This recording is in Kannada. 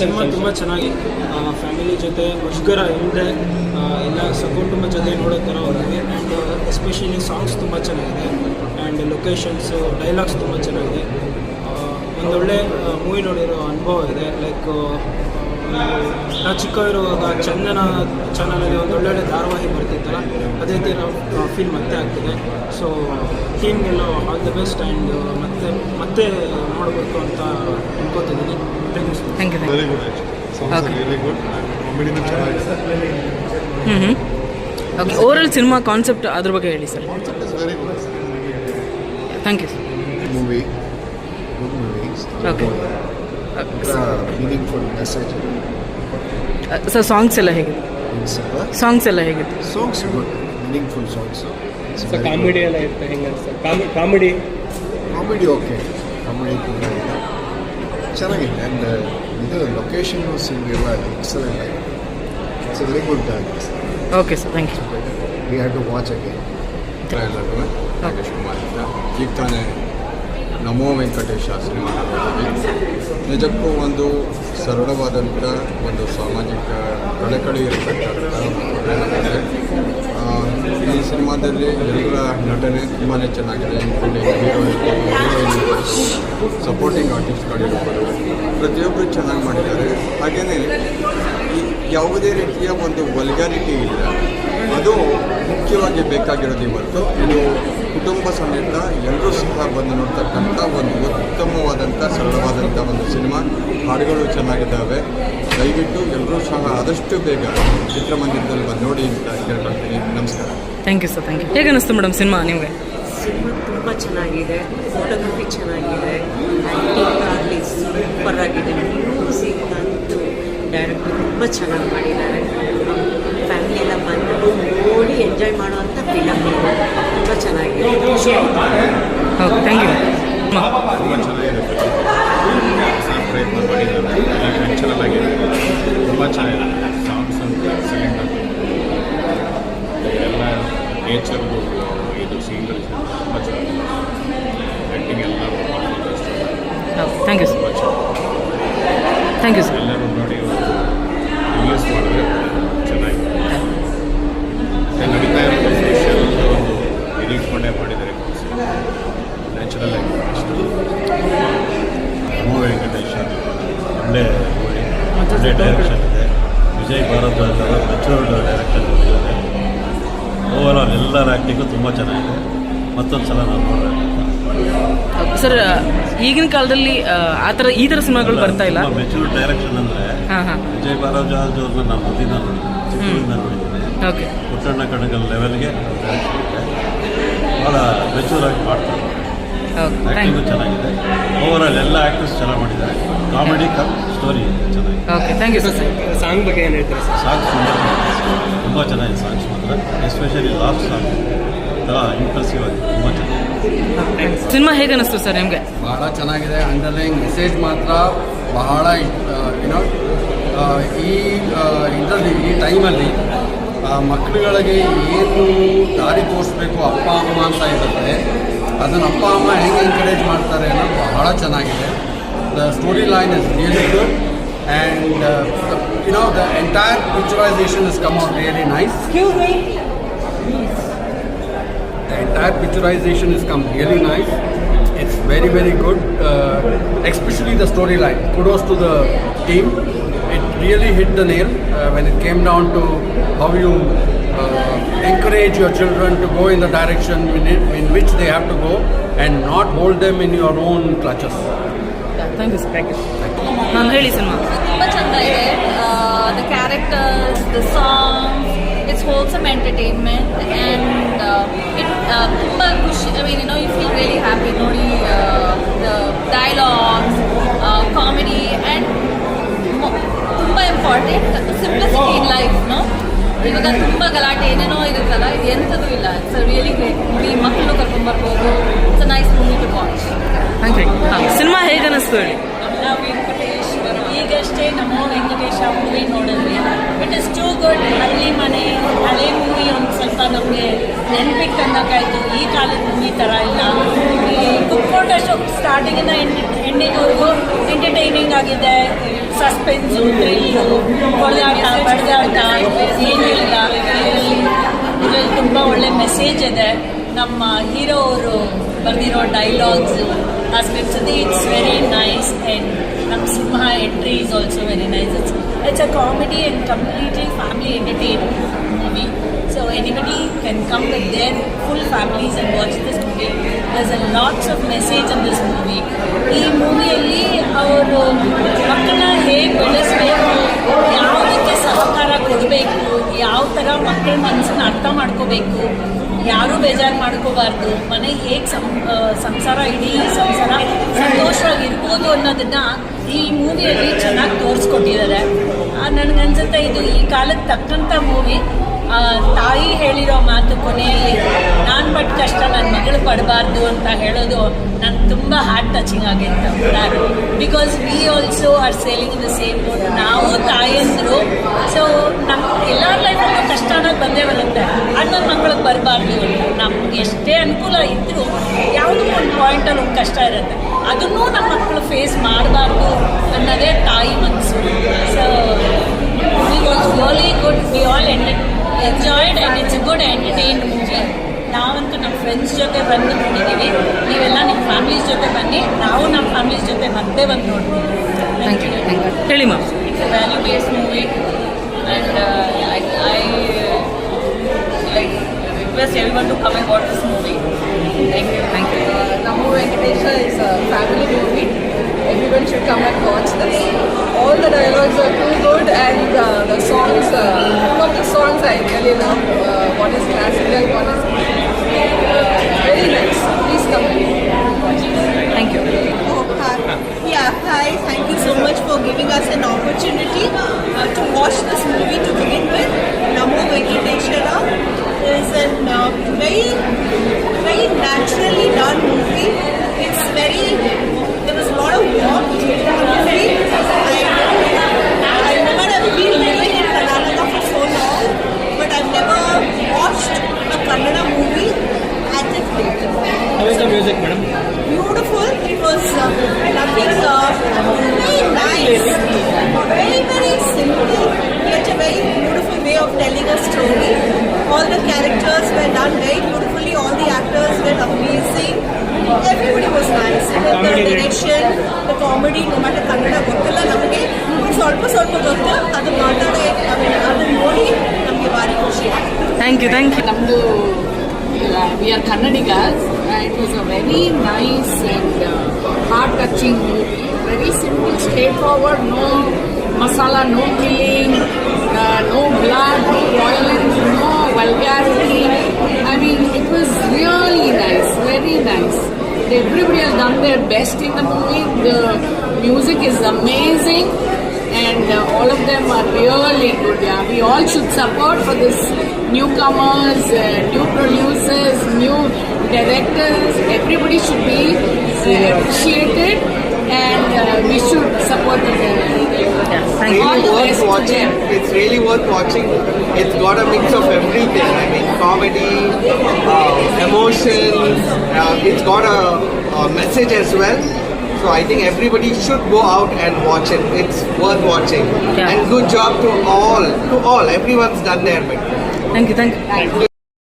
ಸಿನಿಮಾ ತುಂಬ ಚೆನ್ನಾಗಿ ಫ್ಯಾಮಿಲಿ ಜೊತೆ ಮುಷ್ಕರ ಹಿಂದೆ ಎಲ್ಲ ಸಕುಟುಂಬ ಜೊತೆ ನೋಡೋ ಥರ ಹೋಗಿದೆ ಆ್ಯಂಡ್ ಎಸ್ಪೆಷಲಿ ಸಾಂಗ್ಸ್ ತುಂಬ ಚೆನ್ನಾಗಿದೆ. ಆ್ಯಂಡ್ ಲೊಕೇಶನ್ಸು ಡೈಲಾಗ್ಸ್ ತುಂಬ ಚೆನ್ನಾಗಿದೆ. ಒಂದೊಳ್ಳೆ ಮೂವಿ ನೋಡಿರೋ ಅನುಭವ ಇದೆ. ಲೈಕ್ ನಾವು ಇರುವಾಗ ಚಂದನ ಚಾನಲಲ್ಲಿ ಒಂದು ಒಳ್ಳೊಳ್ಳೆ ಧಾರಾವಾಹಿ ಬರ್ತಿತ್ತಲ್ಲ ಅದೇ ರೀತಿ ನಾವು ಫೀಲ್ ಮತ್ತೆ ಆಗ್ತಿದೆ ಸೊ ಟೀಮ್ಗೆಲ್ಲ ಆಲ್ ದ ಬೆಸ್ಟ್ ಆ್ಯಂಡ್ ಮತ್ತೆ ಮತ್ತೆ ನೋಡಬೇಕು ಅಂತ ಅನ್ಕೋತಿದ್ದೀನಿ. Thank you very good really good ಕಾಮಿಡಿನೂ ಚೆನ್ನಾಗಿದೆ ಹ್ಞೂ ಹ್ಞೂ ಓಕೆ ಓವರಾಲ್ ಸಿನಿಮಾ ಕಾನ್ಸೆಪ್ಟ್ ಅದ್ರ ಬಗ್ಗೆ ಹೇಳಿ sir it's very good thank you sir movie good movie. Okay meaningful message. Sir songs ಎಲ್ಲ ಹೇಗಿದೆ. Uh, ಸಾಂಗ್ಸ್ ಎಲ್ಲ ಹೇಗಿತ್ತು songs meaningful songs so comedy ಎಲ್ಲ ಇರುತ್ತೆ ಹೆಂಗೆ sir comedy comedy okay comedy Comedy ತುಂಬ ಇದೆ. ಚೆನ್ನಾಗಿದೆ. ಆ್ಯಂಡ್ ಇದು ಲೊಕೇಶನ್ ಸಿಂಗ್ ಎಲ್ಲ ಎಕ್ಸಲೆಂಟ್ ಆಗಿದೆ. It's very good okay sir thank you we have to watch again trailer Nagesh Kumar ಅಂತ ಈಗ ತಾನೇ ನಮೋ ವೆಂಕಟೇಶ ಸಿನಿಮಾ ನಿಜಕ್ಕೂ ಒಂದು ಸರಳವಾದಂಥ ಒಂದು ಸಾಮಾಜಿಕ ಕಳಕಳಿ ಇರತಕ್ಕಂಥ ಈ ಸಿನಿಮಾದಲ್ಲಿ ಎಲ್ಲರ ನಟನೆ ತುಂಬಾ ಚೆನ್ನಾಗಿದೆ. ಇನ್ಕ್ಲೂಡಿಂಗ್ ಹೀರೋ ಹೀರೋಯಿನ್ ಸಪೋರ್ಟಿಂಗ್ ಆರ್ಟಿಸ್ಟ್ಗಳಿರ್ಬೋದು ಪ್ರತಿಯೊಬ್ಬರು ಚೆನ್ನಾಗಿ ಮಾಡಿದ್ದಾರೆ. ಹಾಗೆಯೇ ಯಾವುದೇ ರೀತಿಯ ಒಂದು ವಲ್ಗಾರಿಟಿ ಇಲ್ಲ. ಅದು ಮುಖ್ಯವಾಗಿ ಬೇಕಾಗಿರೋದು ಇವತ್ತು. ಇದು ಕುಟುಂಬ ಸಮೇತ ಎಲ್ಲರೂ ಸಹ ಬಂದು ನೋಡ್ತಕ್ಕಂಥ ಒಂದು ಉತ್ತಮವಾದಂಥ ಸರಳವಾದಂಥ ಒಂದು ಸಿನಿಮಾ. ಹಾಡುಗಳು ಚೆನ್ನಾಗಿದ್ದಾವೆ. ದಯವಿಟ್ಟು ಎಲ್ಲರೂ ಸಹ ಆದಷ್ಟು ಬೇಗ ಚಿತ್ರಮಂದಿರದಲ್ಲಿ ಬಂದು ನೋಡಿ ಅಂತ ಕೇಳ್ಕೊಳ್ತೀನಿ. ನಮಸ್ಕಾರ. Thank you sir thank you ಹೇಗೆ ಅನಿಸ್ತು ಮೇಡಮ್ ಸಿನಿಮಾ ನಿಮಗೆ? ಸಿನಿಮಾ ತುಂಬ ಚೆನ್ನಾಗಿದೆ. ಫೋಟೋಗ್ರಫಿ ಚೆನ್ನಾಗಿದೆ. ಆ್ಯಕ್ಟಿಂಗ್ ಆಗಲಿ ಸೂಪರ್ ಆಗಿದೆ. ಮ್ಯೂಸಿಕ್ ಅಂತೂ ಡೈರೆಕ್ಟರ್ ತುಂಬ ಚೆನ್ನಾಗಿ ಮಾಡಿದ್ದಾರೆ. ಫ್ಯಾಮಿಲಿ ಎಲ್ಲ ಬಂದು ನೋಡಿ ಎಂಜಾಯ್ ಮಾಡುವಂಥ ಫಿಲಮ್ ಇದು. ತುಂಬ ಚೆನ್ನಾಗಿದೆ. ಓಕೆ ಥ್ಯಾಂಕ್ ಯು ತುಂಬ ಚೆನ್ನಾಗಿರುತ್ತೆ ಪ್ರಯತ್ನ ಮಾಡಿದ್ದಾರೆ ನ್ಯಾಚುರಲ್ ಆಗಿದೆ ತುಂಬ ಚೆನ್ನಾಗಿದೆ ಸಾಂಗ್ಸ್ ಅಂತ ಆಗಿದೆ ಎಲ್ಲ ನೇಚರ್ದು ಇದು ಸೀನ್ಗಳು ತುಂಬ ಚೆನ್ನಾಗಿದೆ. ಆ್ಯಕ್ಟಿಂಗ್ ಎಲ್ಲ thank you sir thank you sir ಎಲ್ಲರೂ ನೋಡಿ ರಿಲೀಸ್ ಮಾಡಿದ್ರೆ ಚೆನ್ನಾಗಿದೆ ಮತ್ತೆ ನಡೀತಾ ಇರೋ ಸೋಷಿಯಲ್ ಒಂದು ಇದು ಇಟ್ಕೊಂಡೇ ಮಾಡಿದ್ದಾರೆ ನ್ಯಾಚುರಲ್ ಆಗಿ ನಮೋ ವೆಂಕಟೇಶ ಒಳ್ಳೆ ಒಳ್ಳೆ ಡೈರೆಕ್ಷನ್ ಇದೆ ವಿಜಯ್ ಭಾರದ್ವಾಜ್ ಅವರ ಮೆಚೂರ್ಡ್ ಡೈರೆಕ್ಷನ್ ಕೊಟ್ಟಿದ್ದಾರೆ ಓವರ್ ಆಲ್ ಎಲ್ಲರ ಆ್ಯಕ್ಟಿಂಗು ತುಂಬ ಚೆನ್ನಾಗಿದೆ ಮತ್ತೊಂದು ಸಲ ನಾನು ನೋಡೋಣ ಸರ್ ಈಗಿನ ಕಾಲದಲ್ಲಿ ಆ, ಆ ಥರ ಈ ಥರ ಸಿನಿಮಾಗಳು ಬರ್ತಾ ಇಲ್ಲ? ಮೆಚೂರ್ ಡೈರೆಕ್ಷನ್ ಅಂದರೆ ವಿಜಯ್ ಭಾರದ್ವಾಜ್ ಅವ್ರನ್ನ ನಾನು ಮೊದಲಿಂದ ನೋಡಿದ್ದೀನಿ ಚಿತ್ರದಿಂದ ನೋಡಿದ್ದೀನಿ. ಓಕೆ ಪುಟ್ಟಣ್ಣ ಕಣಗಲ್ ಲೆವೆಲ್ಗೆ ಡೈರೆಕ್ಷನ್ ಭಾಳ ಮೆಚೂರಾಗಿ ಮಾಡ್ತಾರೆ ಓಕೆ ಥ್ಯಾಂಕ್ ಆ್ಯಕ್ಟಿಂಗು ಚೆನ್ನಾಗಿದೆ. ಓವರ್ ಆಲ್ ಎಲ್ಲ ಆ್ಯಕ್ಟರ್ಸ್ ಚೆನ್ನಾಗಿ ಮಾಡಿದ್ದಾರೆ. ಕಾಮಿಡಿ ಕಮ್ ಸ್ಟೋರಿ ಚೆನ್ನಾಗಿದೆ. Okay thank you sir song ಬಗ್ಗೆ ಏನು ಹೇಳ್ತೀರಾ ಸರ್ ಸಾಂಗ್ಸ್ ಸುಂದರ ತುಂಬ ಚೆನ್ನಾಗಿದೆ ಸಾಂಗ್ಸ್ ಮಾತ್ರ. ಎಸ್ಪೆಷಲಿ ಲಾಸ್ಟ್ ಸಾಂಗ್ ಒಂಥರ ಇಂಪ್ರೆಸಿವ್ ಆಗಿ ತುಂಬ ಚೆನ್ನಾಗಿದೆ. ಸಿನಿಮಾ ಹೇಗೆ ಅನಿಸ್ತು ಸರ್ ನಿಮಗೆ? ಬಹಳ ಚೆನ್ನಾಗಿದೆ. ಅಂಡರ್ಲೈನ್ ಮೆಸೇಜ್ ಮಾತ್ರ ಬಹಳ ಏನೋ ಈ ಇದರಲ್ಲಿ ಈ ಟೈಮಲ್ಲಿ ಮಕ್ಕಳುಗಳಿಗೆ ಏನು ದಾರಿ ತೋರಿಸ್ಬೇಕು ಅಪ್ಪ ಅಮ್ಮ ಅಂತ ಇರುತ್ತೆ. ಅದನ್ನು ಅಪ್ಪ ಅಮ್ಮ ಹೆಂಗೆ ಎನ್ಕರೇಜ್ ಮಾಡ್ತಾರೆ ಅನ್ನೋ ಬಹಳ ಚೆನ್ನಾಗಿದೆ. The story line is really good and you know the entire picturisation is come out really nice the entire picturisation is come really nice it's very very good especially the story line kudos to the team it really hit the name when it came down to how you encourage your children to go in the direction in, it, in which they have to go and not hold them in your own clutches. Thank you sir thank you ನಾನು ಹೇಳಿ ಸಿನಿಮಾ ತುಂಬ ಚಂದ ಇದೆ the characters the songs it's wholesome entertainment and it ತುಂಬ ಖುಷಿ I mean no you feel really happy ನೋಡಿ ಇವಾಗ ತುಂಬ ಗಲಾಟೆ ಏನೇನೋ ಇರುತ್ತಲ್ಲ ಇದು ಎಂಥದ್ದು ಇಲ್ಲ. ಇಟ್ಸ್ ರಿಯಲಿ ಗ್ರೇಟ್ ಮೂವಿ ಮಕ್ಕಳು ಕರ್ಕೊಂಬರ್ಬೋದು. It's a nice movie to watch cinema ಹೇಗೆ ಅನಿಸ್ತು ಹೇಳಿ? ನಾವು ವೆಂಕಟೇಶ್ವರ. ಈಗಷ್ಟೇ ನಮ್ಮ ವೆಂಕಟೇಶ ಮೂವಿ ನೋಡಿದ್ವಿ. ಇಟ್ ಇಸ್ ಟೂ ಗುಡ್ ಹಳ್ಳಿ ಮನೆ ಹಳೆ ಮೂವಿ ಒಂದು ಸ್ವಲ್ಪ ನಮಗೆ ನೆನಪಿಗೆ ತಂದಕ್ಕಾಯ್ತು ಈ ಕಾಲದ ಮೂವಿ ಥರ ಇಲ್ಲ. ಕುಕ್ಕೋಟ ಸ್ಟಾರ್ಟಿಂಗಿಂದ ಎಂಡ್ ಎಂಡಿಂಗ್ವರೆಗೂ ಎಂಟರ್ಟೈನಿಂಗ್ ಆಗಿದೆ. ಸಸ್ಪೆನ್ಸ್ ಥ್ರಿಲ್ಲು ಹೊಡೆದಾಟ ಬಡ್ದಾಟ ಏನೂ ಇಲ್ಲ ಇದರಲ್ಲಿ ಇದರಲ್ಲಿ ತುಂಬ ಒಳ್ಳೆ ಮೆಸೇಜ್ ಇದೆ ನಮ್ಮ ಹೀರೋ ಅವರು ಬರೆದಿರೋ ಡೈಲಾಗ್ಸ್ ಆ scripts it's very nice and ನಮ್ಮ Simha entry is also very nice it's a comedy and completely family entertain movie so anybody can come with their full families and watch this movie there's a lots of message in this movie ಈ ಮೂವಿಯಲ್ಲಿ ಅವರು ಮಕ್ಕಳನ್ನ ಹೇಗೆ ಬೆಳೆಸಬೇಕು ಯಾವ ರೀತಿ ಸಹಕಾರ ಕೊಡಬೇಕು, ಯಾವ ಥರ ಮಕ್ಕಳ ಮನಸ್ಸನ್ನ ಅರ್ಥ ಮಾಡ್ಕೋಬೇಕು, ಯಾರೂ ಬೇಜಾರು ಮಾಡ್ಕೋಬಾರ್ದು, ಮನೆ ಹೇಗೆ ಸಂ ಸಂಸಾರ ಇಡೀ ಸಂಸಾರ ಸಂತೋಷವಾಗಿರ್ಬೋದು ಅನ್ನೋದನ್ನ ಈ ಮೂವಿಯಲ್ಲಿ ಚೆನ್ನಾಗಿ ತೋರಿಸ್ಕೊಟ್ಟಿದ್ದಾರೆ. ನನಗನ್ಸುತ್ತೆ ಇದು ಈ ಕಾಲಕ್ಕೆ ತಕ್ಕಂಥ ಮೂವಿ ತಾಯಿ ಹೇಳಿರೋ ಮಾತು ಕೊನೆಯಲ್ಲಿ, ನಾನು ಪಟ್ಟ ಕಷ್ಟ ನನ್ನ ಮಗಳು ಪಡಬಾರ್ದು ಅಂತ ಹೇಳೋದು ನಂಗೆ ತುಂಬ ಹಾರ್ಟ್ ಟಚಿಂಗ್ ಆಗಿತ್ತು because we also are sailing the same ನಾವು ತಾಯಂದರು. ಸೊ ನಮ್ಮ ಎಲ್ಲರ ಲೈಫಲ್ಲೂ ಕಷ್ಟ ಅನ್ನೋದು ಬಂದೇ ಬರುತ್ತೆ. ನನ್ನ ಮಗಳಿಗೆ ಬರಬಾರ್ದು ಅಂತ. ನಮ್ಗೆ ಎಷ್ಟೇ ಅನುಕೂಲ ಇದ್ದರೂ ಯಾವುದಕ್ಕೂ ಒಂದು ಪಾಯಿಂಟಲ್ಲಿ ಒಂದು ಕಷ್ಟ ಇರುತ್ತೆ. ಅದನ್ನೂ ನಮ್ಮ ಮಕ್ಕಳು ಫೇಸ್ ಮಾಡಬಾರ್ದು ಅನ್ನೋದೇ ತಾಯಿ ಮನಸ್ಸು. So we was really good we all enjoyed and it's good entertained movie ನಾವಂತೂ ನಮ್ಮ ಫ್ರೆಂಡ್ಸ್ ಜೊತೆ ಬಂದು ನೋಡಿದ್ದೀವಿ ನೀವೆಲ್ಲ ನಿಮ್ಮ ಫ್ಯಾಮಿಲೀಸ್ ಜೊತೆ ಬನ್ನಿ. ನಾವು ನಮ್ಮ ಫ್ಯಾಮಿಲೀಸ್ ಜೊತೆ ಮತ್ತೆ ಬಂದು ನೋಡ್ತೀವಿ. ಥ್ಯಾಂಕ್ ಯು ಥ್ಯಾಂಕ್ ಯು ಹೇಳಿ ma'am it's a value based movie and I like request all come to come and watch this movie. family movie. Everyone should come and watch this. All the dialogues are too good and uh, the songs, uh, of the songs I really love. Uh, one is classical, one is very nice. Please come and watch. Thank you. Oh, yeah, hi. Thank you so much for giving us an opportunity uh, to watch this movie to begin with. Namo Venkateshwara is a uh, very, very naturally done movie very ಸ್ವಲ್ಪ ಸ್ವಲ್ಪ ಗೊತ್ತು ಅದು ಮಾತಾಡೋ ಅದನ್ನ ನೋಡಿ ನಮಗೆ ಭಾರಿ ಖುಷಿ ಆಯ್ತು ಥ್ಯಾಂಕ್ ಯು ಥ್ಯಾಂಕ್ ಯು ನಮ್ಮದು we are Kannadigas it was a very nice and heart touching movie very simple straightforward no masala no killing no blood no violence no vulgarity I mean it was really nice very nice Everybody has done their best in the movie. The music is amazing. and uh, all of them are really good. Yeah, we all should support for this newcomers, uh, new producers, new directors. Everybody should be uh, appreciated, and uh, we should support them. Yeah, really worth watching. It's really worth watching. It's got a mix of everything. I mean, comedy, uh, emotions. Uh, it's got a, a message as well. So I think everybody should go out and watch it. It's worth watching. Yeah. And good job to all, to all. Everyone's done their bit. Thank you, thank you. Thank you.